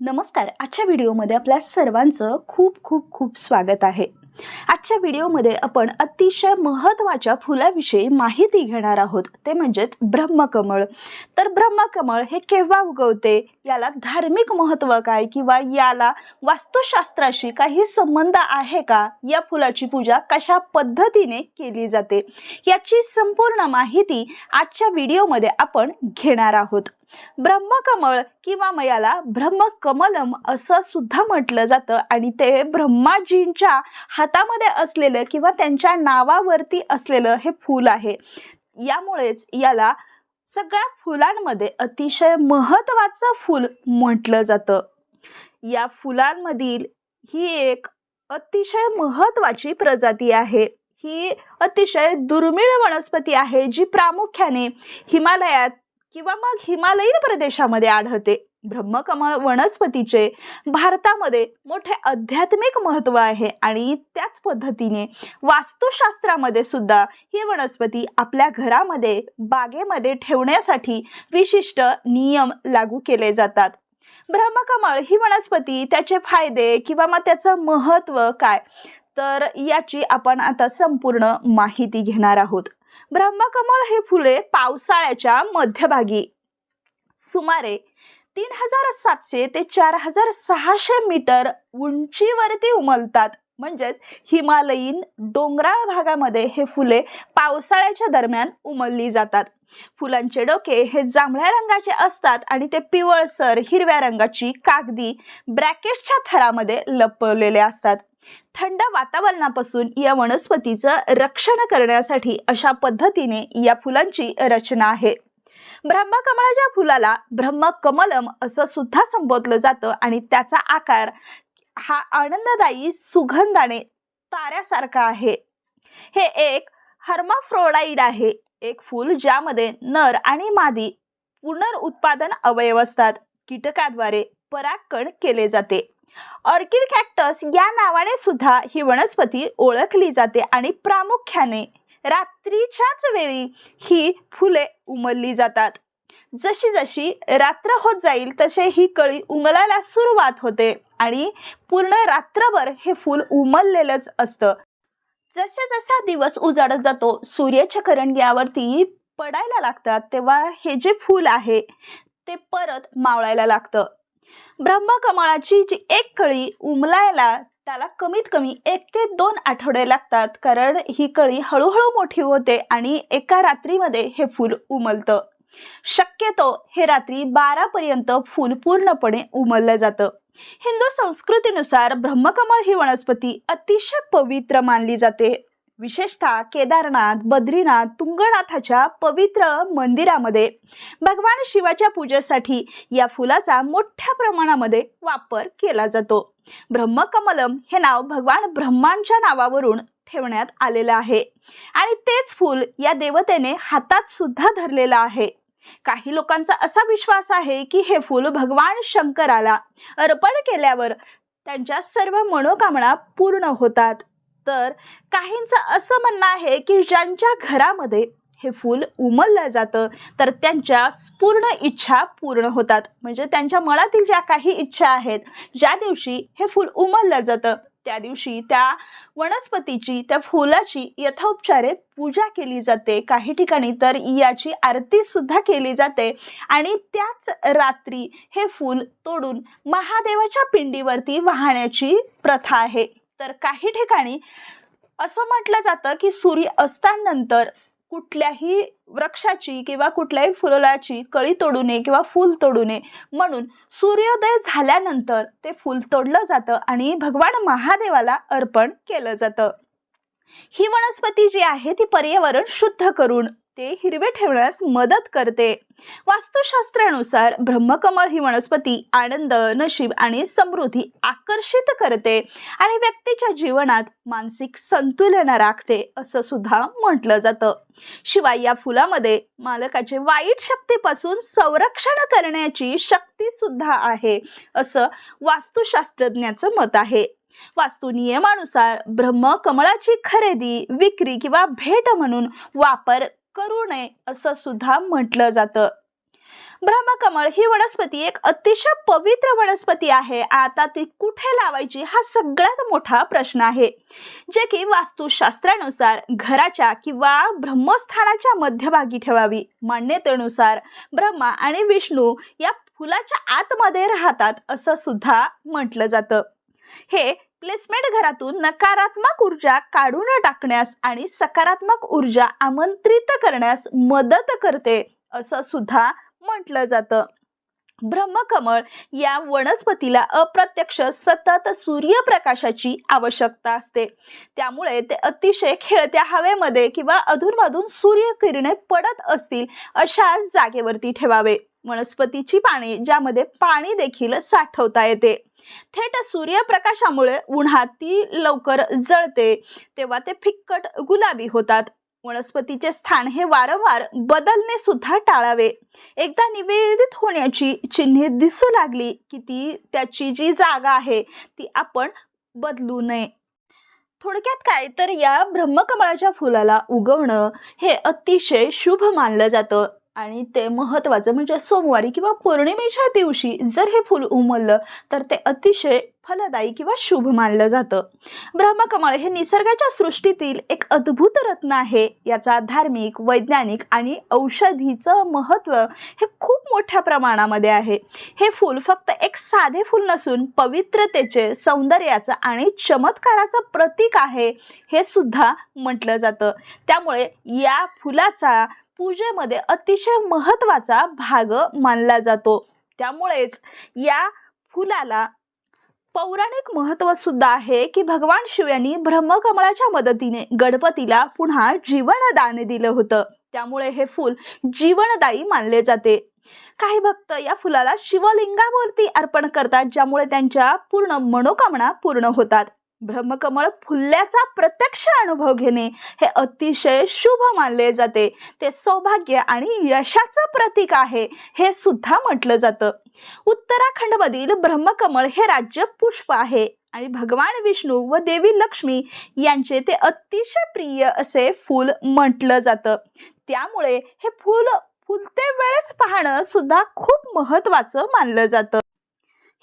नमस्कार. आजच्या व्हिडिओमध्ये आपल्या सर्वांचं खूप खूप खूप स्वागत आहे. आजच्या व्हिडिओमध्ये आपण अतिशय महत्त्वाच्या फुलाविषयी माहिती घेणार आहोत. ते म्हणजेच ब्रह्मकमळ. तर ब्रह्मकमळ हे केव्हा उगवते? याला धार्मिक महत्त्व काय किंवा याला वास्तुशास्त्राशी काही संबंध आहे का? या फुलाची पूजा कशा पद्धतीने केली जाते? याची संपूर्ण माहिती आजच्या व्हिडिओमध्ये आपण घेणार आहोत. ब्रह्मकमळ किंवा मयाला ब्रह्मकमलम असं सुद्धा म्हटलं जातं. आणि ते ब्रह्माजींच्या हातामध्ये असलेलं किंवा त्यांच्या नावावरती असलेलं हे फूल आहे. यामुळेच याला सगळ्या फुलांमध्ये अतिशय महत्त्वाचं फूल म्हटलं जातं. या फुलांमधील ही एक अतिशय महत्त्वाची प्रजाती आहे. ही अतिशय दुर्मिळ वनस्पती आहे जी प्रामुख्याने हिमालयात किंवा मग हिमालयीन प्रदेशामध्ये आढळते. ब्रह्मकमळ वनस्पतीचे भारतामध्ये मोठे आध्यात्मिक महत्त्व आहे आणि त्याच पद्धतीने वास्तुशास्त्रामध्ये सुद्धा ही वनस्पती आपल्या घरामध्ये बागेमध्ये ठेवण्यासाठी विशिष्ट नियम लागू केले जातात. ब्रह्मकमळ ही वनस्पती त्याचे फायदे किंवा मग त्याचं महत्त्व काय? तर याची आपण आता संपूर्ण माहिती घेणार आहोत. ब्रह्मकमळ हे फुले पावसाळ्याच्या मध्यभागी. सुमारे तीन हजार सातशे ते चार हजार सहाशे मीटर उंचीवरती उमलतात. म्हणजेच हिमालयीन डोंगराळ भागामध्ये हे फुले पावसाळ्याच्या दरम्यान उमलली जातात. फुलांचे डोके हे जांभळ्या रंगाचे असतात आणि ते पिवळसर हिरव्या रंगाची कागदी ब्रॅकेटच्या थरामध्ये लपवलेले असतात. थंड वातावरणापासून या वनस्पतीचं रक्षण करण्यासाठी अशा पद्धतीने या फुलांची रचना आहे. ब्रह्मकमळाच्या फुलाला ब्रह्मकमलम असं सुद्धा संबोधलं जातं आणि त्याचा आकार हा आनंददायी सुगंधाने ताऱ्यासारखा आहे. हे एक हर्माफ्रोडाईड आहे. एक फूल ज्यामध्ये नर आणि मादी पुनरुत्पादन अवयव असतात. कीटकाद्वारे परागकण केले जाते. ऑर्किड कॅक्टस या नावाने सुद्धा ही वनस्पती ओळखली जाते आणि प्रामुख्याने रात्रीच्याच वेळी ही फुले उमलली जातात. जशी जशी रात्र होत जाईल तसे ही कळी उमलायला सुरुवात होते आणि पूर्ण रात्रभर हे फूल उमललेलंच असतं. जसे जसा दिवस उजाडत जातो सूर्याच्या यावरती पडायला लागतात तेव्हा हे जे फूल आहे ते परत मावळायला लागतं. ब्रह्मकमळाची जी एक कळी उमलायला त्याला कमीत कमी एक ते दोन आठवडे लागतात. कारण ही कळी हळूहळू मोठी होते आणि एका रात्रीमध्ये हे फूल उमलतं. शक्यतो हे रात्री बारापर्यंत फूल पूर्णपणे उमललं जातं. हिंदू संस्कृतीनुसार ब्रह्मकमळ ही वनस्पती अतिशय पवित्र मानली जाते. विशेषतः केदारनाथ बद्रीनाथ तुंगनाथाच्या पवित्र मंदिरामध्ये भगवान शिवाच्या पूजेसाठी या फुलाचा मोठ्या प्रमाणामध्ये वापर केला जातो. ब्रह्मकमलम हे नाव भगवान ब्रह्मांच्या नावावरून ठेवण्यात आलेलं आहे. आणि तेच फूल या देवतेने हातात सुद्धा धरलेलं आहे. काही लोकांचा असा विश्वास आहे की हे फूल भगवान शंकराला अर्पण केल्यावर त्यांच्या सर्व मनोकामना पूर्ण होतात. तर काहींचं असं म्हणणं आहे की ज्यांच्या घरामध्ये हे फूल उमललं जातं तर त्यांच्या पूर्ण इच्छा पूर्ण होतात. म्हणजे त्यांच्या मनातील ज्या काही इच्छा आहेत ज्या दिवशी हे फूल उमललं जातं त्या दिवशी त्या वनस्पतीची त्या फुलाची यथोपचारे पूजा केली जाते. काही ठिकाणी तर याची आरती सुद्धा केली जाते. आणि त्याच रात्री हे फूल तोडून महादेवाच्या पिंडीवरती वाहण्याची प्रथा आहे. तर काही ठिकाणी असं म्हटलं जातं की सूर्य अस्तानंतर कुठल्याही वृक्षाची किंवा कुठल्याही फुलाची कळी तोडू नये किंवा फूल तोडू नये. म्हणून सूर्योदय झाल्यानंतर ते फूल तोडलं जातं आणि भगवान महादेवाला अर्पण केलं जातं. ही वनस्पती जी आहे ती पर्यावरण शुद्ध करून ते हिरवे ठेवण्यास मदत करते. वास्तुशास्त्रानुसार ब्रह्मकमळ ही वनस्पती आनंद नशीब आणि समृद्धी आकर्षित करते आणि व्यक्तीच्या जीवनात मानसिक संतुलन राखते असं सुद्धा म्हटलं जातं. शिवाय या फुलामध्ये मालकाचे वाईट शक्तीपासून संरक्षण करण्याची शक्ती सुद्धा आहे असं वास्तुशास्त्रज्ञाचं मत आहे. वास्तू नियमानुसार ब्रह्मकमळाची खरेदी विक्री किंवा भेट म्हणून वापर करू नये असं सुद्धा म्हटलं जातं. ब्रह्मकमळ ही वनस्पती एक अतिशय पवित्र वनस्पती आहे. आता ती कुठे लावायची हा सगळ्यात मोठा प्रश्न आहे. जे की वास्तुशास्त्रानुसार घराच्या किंवा ब्रह्मस्थानाच्या मध्यभागी ठेवावी. मान्यतेनुसार ब्रह्मा आणि विष्णू या फुलाच्या आतमध्ये राहतात असं सुद्धा म्हटलं जातं. हे प्लेसमेंट घरातून नकारात्मक ऊर्जा काढून टाकण्यास आणि सकारात्मक ऊर्जा आमंत्रित करण्यास मदत करते असं सुद्धा म्हटलं जातं. ब्रह्मकमळ या वनस्पतीला अप्रत्यक्ष सतत सूर्यप्रकाशाची आवश्यकता असते. त्यामुळे ते अतिशय खेळत्या हवेमध्ये किंवा अधूनमधून सूर्यकिरणे पडत असतील अशा जागेवरती ठेवावे. वनस्पतीची पाने ज्यामध्ये पाणी देखील साठवता येते. थेट सूर्यप्रकाशामुळे उन्हात ती लवकर जळते तेव्हा ते फिक्कट गुलाबी होतात. वनस्पतीचे स्थान हे वारंवार बदलणे सुद्धा टाळावे. एकदा निवेदित होण्याची चिन्हे दिसू लागली की ती त्याची जी जागा आहे ती आपण बदलू नये. थोडक्यात काय? तर या ब्रह्मकमळाच्या फुलाला उगवणं हे अतिशय शुभ मानलं जातं. आणि ते महत्त्वाचं म्हणजे सोमवारी किंवा पौर्णिमेच्या दिवशी जर हे फूल उमललं तर ते अतिशय फलदायी किंवा शुभ मानलं जातं. ब्रह्मकमळ हे निसर्गाच्या सृष्टीतील एक अद्भुत रत्न आहे. याचा धार्मिक वैज्ञानिक आणि औषधीचं महत्त्व हे खूप मोठ्या प्रमाणामध्ये आहे. हे फूल फक्त एक साधे फूल नसून पवित्रतेचे सौंदर्याचं आणि चमत्काराचं प्रतीक आहे हे सुद्धा म्हटलं जातं. त्यामुळे या फुलाचा पूजेमध्ये अतिशय महत्त्वाचा भाग मानला जातो. त्यामुळेच या फुलाला पौराणिक महत्त्व सुद्धा आहे की भगवान शिव यांनी ब्रह्मकमळाच्या मदतीने गणपतीला पुन्हा जीवनदान दिलं होतं. त्यामुळे हे फूल जीवनदायी मानले जाते. काही भक्त या फुलाला शिवलिंगावरती अर्पण करतात ज्यामुळे त्यांच्या पूर्ण मनोकामना पूर्ण होतात. ब्रह्मकमळ फुलल्याचा प्रत्यक्ष अनुभव घेणे हे अतिशय शुभ मानले जाते. ते सौभाग्य आणि यशाचं प्रतीक आहे हे सुद्धा म्हटलं जातं. उत्तराखंडमधील ब्रह्मकमळ हे राज्य पुष्प आहे आणि भगवान विष्णू व देवी लक्ष्मी यांचे ते अतिशय प्रिय असे फूल म्हटलं जातं. त्यामुळे हे फूल फुलते वेळेस पाहणं सुद्धा खूप महत्त्वाचं मानलं जातं.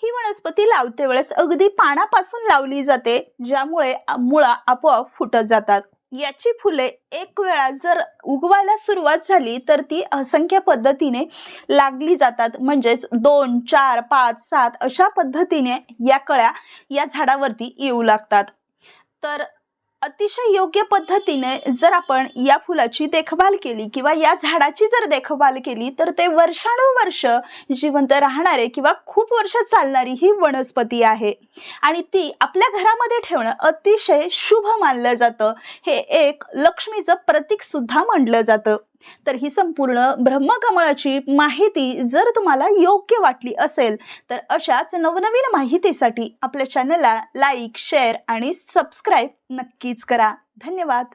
ही वनस्पती लावते वेळेस अगदी पानापासून लावली जाते ज्यामुळे मुळा आपोआप फुटत जातात. याची फुले एक वेळा जर उगवायला सुरुवात झाली तर ती असंख्य पद्धतीने लागली जातात. म्हणजेच दोन चार पाच सात अशा पद्धतीने या कळ्या या झाडावरती येऊ लागतात. तर अतिशय योग्य पद्धतीने जर आपण या फुलाची देखभाल केली किंवा या झाडाची जर देखभाल केली तर ते वर्षानुवर्ष जिवंत राहणारे किंवा खूप वर्ष चालणारी ही वनस्पती आहे. आणि ती आपल्या घरामध्ये ठेवणं अतिशय शुभ मानलं जातं. हे एक लक्ष्मीचं प्रतीक सुद्धा म्हणलं जातं. तर ही संपूर्ण ब्रह्मकमळाची माहिती जर तुम्हाला योग्य वाटली असेल तर अशाच नवनवीन माहितीसाठी आपल्या चॅनलला लाईक शेअर आणि सबस्क्राईब नक्कीच करा. धन्यवाद.